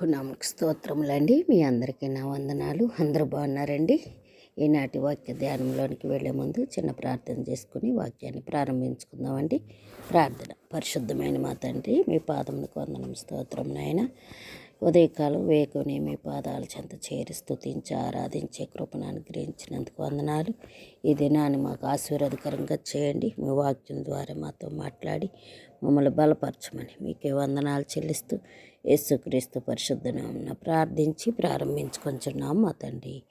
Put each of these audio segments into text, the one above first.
ప్రభునామకు స్తోత్రములండి. మీ అందరికీ నా వందనాలు. అందరూ బాగున్నారండి? ఈనాటి వాక్య ధ్యానంలోనికి వెళ్ళే ముందు చిన్న ప్రార్థన చేసుకుని వాక్యాన్ని ప్రారంభించుకుందామండి. ప్రార్థన. పరిశుద్ధమైన మా తండ్రి మీ పాదములకు వందనం స్తోత్రం నాయన. ఉదయకాలం వేకుని మీ పాదాల చెంత చేరి స్తుతించి ఆరాధించే కృపను అనుగ్రహించినందుకు వందనాలు. ఈ దినాన్ని మాకు ఆశీర్వాదకరంగా చేయండి. మీ వాక్యం ద్వారా మాతో మాట్లాడి మమ్మల్ని బలపరచమని మీకే వందనాలు చెల్లిస్తూ యేసుక్రీస్తు పరిశుద్ధనామన ప్రార్థించి ప్రారంభించుకొంచున్నాం మా తండ్రి.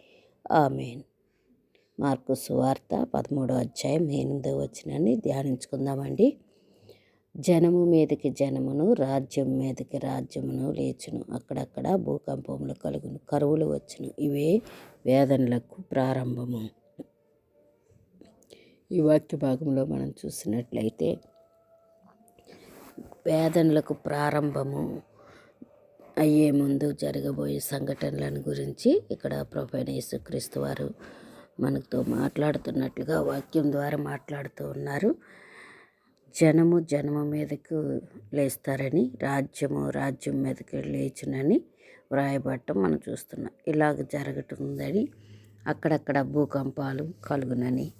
ఆమెన్. మార్కు సువార్త పదమూడో అధ్యాయం ఎనిమిదో వచ్చినని ధ్యానించుకుందామండి. జనము మీదకి జనమును రాజ్యం మీదకి రాజ్యమును లేచును. అక్కడక్కడ భూకంపములు కలుగును. కరువులు వచ్చును. ఇవే వేదనలకు ప్రారంభము. ఈ వాక్య భాగంలో మనం చూసినట్లయితే వేదనలకు ప్రారంభము అయ్యే ముందు జరగబోయే సంఘటనలను గురించి ఇక్కడ ప్రొఫైన్ యేసుక్రీస్తు వారు మనతో మాట్లాడుతున్నట్లుగా వాక్యం ద్వారా మాట్లాడుతూ ఉన్నారు. జనము జనము మీదకు లేస్తారని రాజ్యము రాజ్యం మీదకి లేచునని వ్రాయబడటం మనం చూస్తున్నాం. ఇలాగ జరుగుతుందని అక్కడక్కడ భూకంపాలు కలుగునని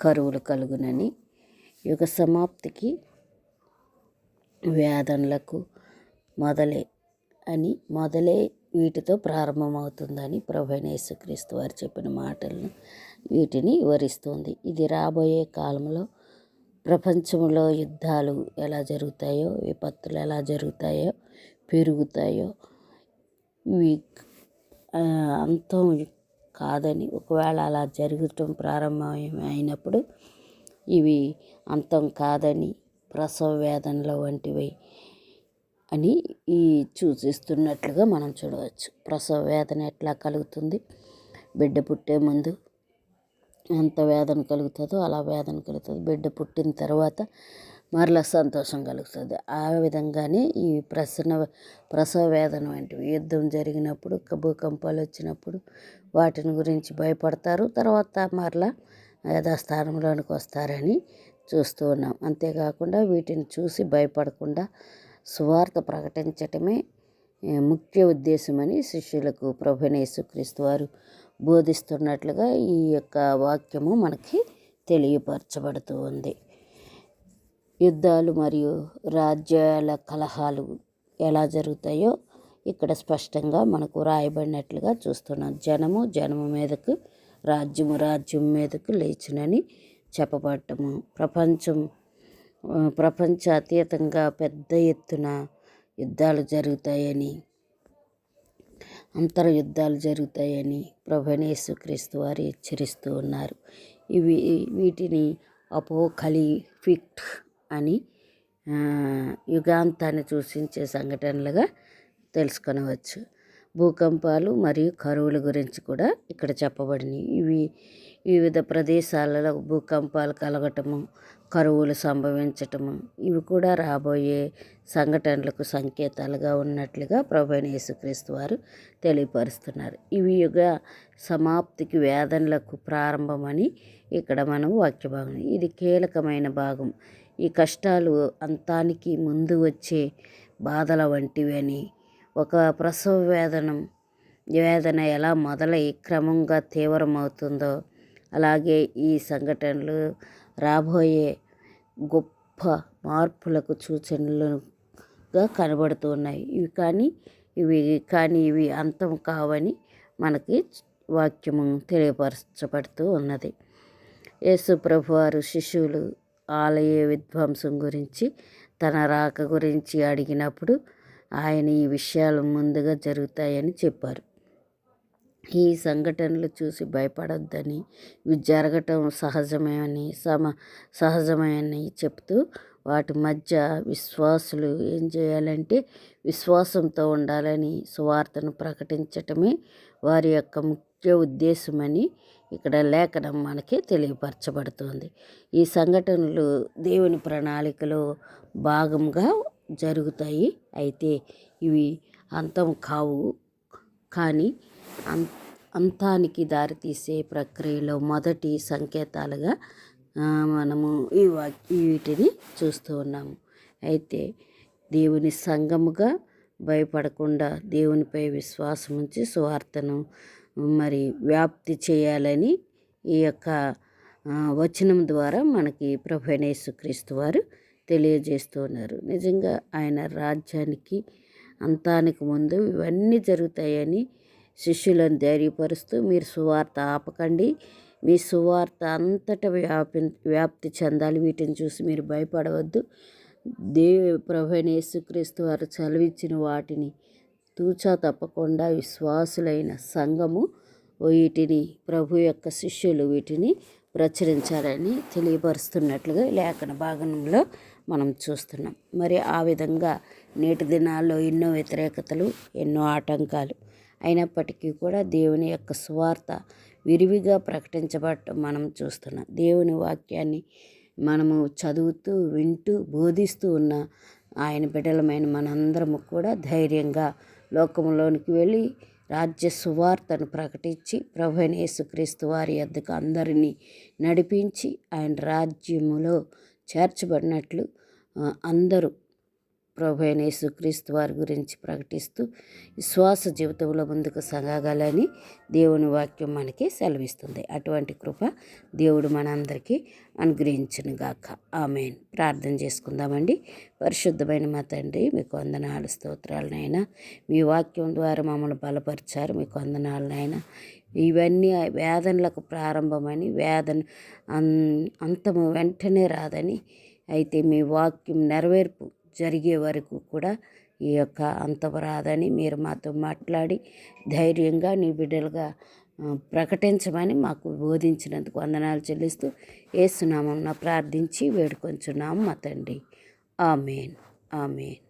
కరువులు కలుగునని యుగ సమాప్తికి వేదనలకు మొదలే అని మొదలే వీటితో ప్రారంభమవుతుందని ప్రభైన యేసుక్రీస్తు వారు చెప్పిన మాటలను వీటిని వివరిస్తుంది. ఇది రాబోయే కాలంలో ప్రపంచంలో యుద్ధాలు ఎలా జరుగుతాయో విపత్తులు ఎలా జరుగుతాయో పెరుగుతాయో ఇవి అంతం కాదని ఒకవేళ అలా జరగటం ప్రారంభం అయినప్పుడు ఇవి అంతం కాదని ప్రసవ వేదనల వంటివి అని ఈ సూచిస్తున్నట్లుగా మనం చూడవచ్చు. ప్రసవ వేదన ఎట్లా కలుగుతుంది? బిడ్డ పుట్టే ముందు ఎంత వేదన కలుగుతుందో అలా వేదన కలుగుతుంది. బిడ్డ పుట్టిన తర్వాత మరలా సంతోషం కలుగుతుంది. ఆ విధంగానే ఈ ప్రసన్న ప్రసవ వేదన వంటివి యుద్ధం జరిగినప్పుడు భూకంపాలు వచ్చినప్పుడు వాటిని గురించి భయపడతారు. తర్వాత మరలా యథాస్థానంలోనికి వస్తారని చూస్తూ ఉన్నాం. అంతేకాకుండా వీటిని చూసి భయపడకుండా సువార్త ప్రకటించటమే ముఖ్య ఉద్దేశమని శిష్యులకు ప్రభునేసుక్రీస్తు వారు బోధిస్తున్నట్లుగా ఈ యొక్క వాక్యము మనకి తెలియపరచబడుతూ ఉంది. యుద్ధాలు మరియు రాజ్యాల కలహాలు ఎలా జరుగుతాయో ఇక్కడ స్పష్టంగా మనకు రాయబడినట్లుగా చూస్తున్నాం. జనము జనము మీదకు రాజ్యము రాజ్యం మీదకు లేచునని చెప్పబడటము. ప్రపంచం ప్రపంచ అతీతంగా పెద్ద ఎత్తున యుద్ధాలు జరుగుతాయని అంతర యుద్ధాలు జరుగుతాయని ప్రభనేసు క్రీస్తు వారు హెచ్చరిస్తూ ఉన్నారు. ఇవి వీటిని అపోకలిఫిక్ట్ అని యుగాంతాన్ని సూచించే సంఘటనలుగా తెలుసుకొనవచ్చు. భూకంపాలు మరియు కరువుల గురించి కూడా ఇక్కడ చెప్పబడినవి. ఇవి వివిధ ప్రదేశాలలో భూకంపాలు కలగటము కరువులు సంభవించటము ఇవి కూడా రాబోయే సంఘటనలకు సంకేతాలుగా ఉన్నట్లుగా ప్రభైన యేసుక్రీస్తు వారు తెలియపరుస్తున్నారు. ఇవి యుగ సమాప్తికి వేదనలకు ప్రారంభమని ఇక్కడ మనం వాక్యభాగం ఇది కీలకమైన భాగం. ఈ కష్టాలు అంతానికి ముందు వచ్చే బాధల వంటివి అని ఒక ప్రసవ వేదనం వేదన ఎలా మొదలై క్రమంగా తీవ్రమవుతుందో అలాగే ఈ సంఘటనలు రాబోయే గొప్ప మార్పులకు సూచనలుగా కనబడుతూ ఉన్నాయి. ఇవి కానీ ఇవి కానీ ఇవి అంతం కావని మనకి వాక్యము తెలియపరచబడుతూ ఉన్నది. యేసు వారు శిశువులు ఆలయ విధ్వంసం గురించి తన రాక గురించి అడిగినప్పుడు ఆయన ఈ విషయాలు ముందుగా జరుగుతాయని చెప్పారు. ఈ సంఘటనలు చూసి భయపడొద్దని ఇవి జరగటం సహజమని సమ సహజమని చెప్తూ వాటి మధ్య విశ్వాసులు ఏం చేయాలంటే విశ్వాసంతో ఉండాలని సువార్తను ప్రకటించటమే వారి యొక్క ముఖ్య ఉద్దేశమని ఇక్కడ లేఖనం మనకి తెలియపరచబడుతుంది. ఈ సంఘటనలు దేవుని ప్రణాళికలో భాగంగా జరుగుతాయి. అయితే ఇవి అంతం కావు. కానీ అంతానికి దారితీసే ప్రక్రియలో మొదటి సంకేతాలుగా మనము ఈ వీటిని చూస్తూ ఉన్నాము. అయితే దేవుని సంఘముగా భయపడకుండా దేవునిపై విశ్వాసం ఉంచి సువార్తను మరి వ్యాప్తి చేయాలని ఈ యొక్క వచనం ద్వారా మనకి ప్రభు క్రీస్తు వారు తెలియజేస్తున్నారు నిజంగా ఆయన రాజ్యానికి అంతానికి ముందు ఇవన్నీ జరుగుతాయని శిష్యులను ధైర్యపరుస్తూ మీరు సువార్త ఆపకండి. మీ సువార్త అంతటా వ్యాపి వ్యాప్తి చెందాలి. వీటిని చూసి మీరు భయపడవద్దు. దేవి ప్రభు యేసుక్రీస్తు వారు చదివించిన వాటిని తూచా తప్పకుండా విశ్వాసులైన సంఘము వీటిని ప్రభు యొక్క శిష్యులు వీటిని ప్రచురించాలని తెలియపరుస్తున్నట్లుగా లేఖన భాగంలో మనం చూస్తున్నాం. మరి ఆ విధంగా నేటి దినాల్లో ఎన్నో వ్యతిరేకతలు ఎన్నో ఆటంకాలు అయినప్పటికీ కూడా దేవుని యొక్క స్వార్థ విరివిగా ప్రకటించబడటం మనం చూస్తున్నాం దేవుని వాక్యాన్ని మనము చదువుతూ వింటూ బోధిస్తూ ఉన్న ఆయన బిడ్డలమైన మనందరము కూడా ధైర్యంగా లోకంలోనికి వెళ్ళి రాజ్య సువార్తను ప్రకటించి ప్రభుని యేసుక్రీస్తు వారి యొద్దకు అందరినీ నడిపించి ఆయన రాజ్యములో చేర్చబడినట్లు అందరూ ప్రభు అయిన యేసుక్రీస్తు వారి గురించి ప్రకటిస్తూ విశ్వాస జీవితంలో ముందుకు సాగాలని దేవుని వాక్యం మనకి సెలవిస్తుంది. అటువంటి కృప దేవుడు మనందరికీ అనుగ్రహించును గాక ఆమెన్. ప్రార్థన చేసుకుందామండి. పరిశుద్ధమైన మా తండ్రి మీకు వందనాలు స్తోత్రాలనైనా మీ వాక్యం ద్వారా మమ్మల్ని బలపరిచారు. మీకు వందనాలనైనా. ఇవన్నీ వేదనలకు ప్రారంభమని వేదన అంతము వెంటనే రాదని అయితే మీ వాక్యం నెరవేర్పు జరిగే వరకు కూడా ఈ యొక్క అంతం రాదని మీరు మాతో మాట్లాడి ధైర్యంగా నీ బిడ్డలుగా ప్రకటించమని మాకు బోధించినందుకు వందనాలు చెల్లిస్తూ ఏసునామం ప్రార్థించి వేడుకొంచున్నాము మా తండ్రి. ఆమెన్. ఆమెన్.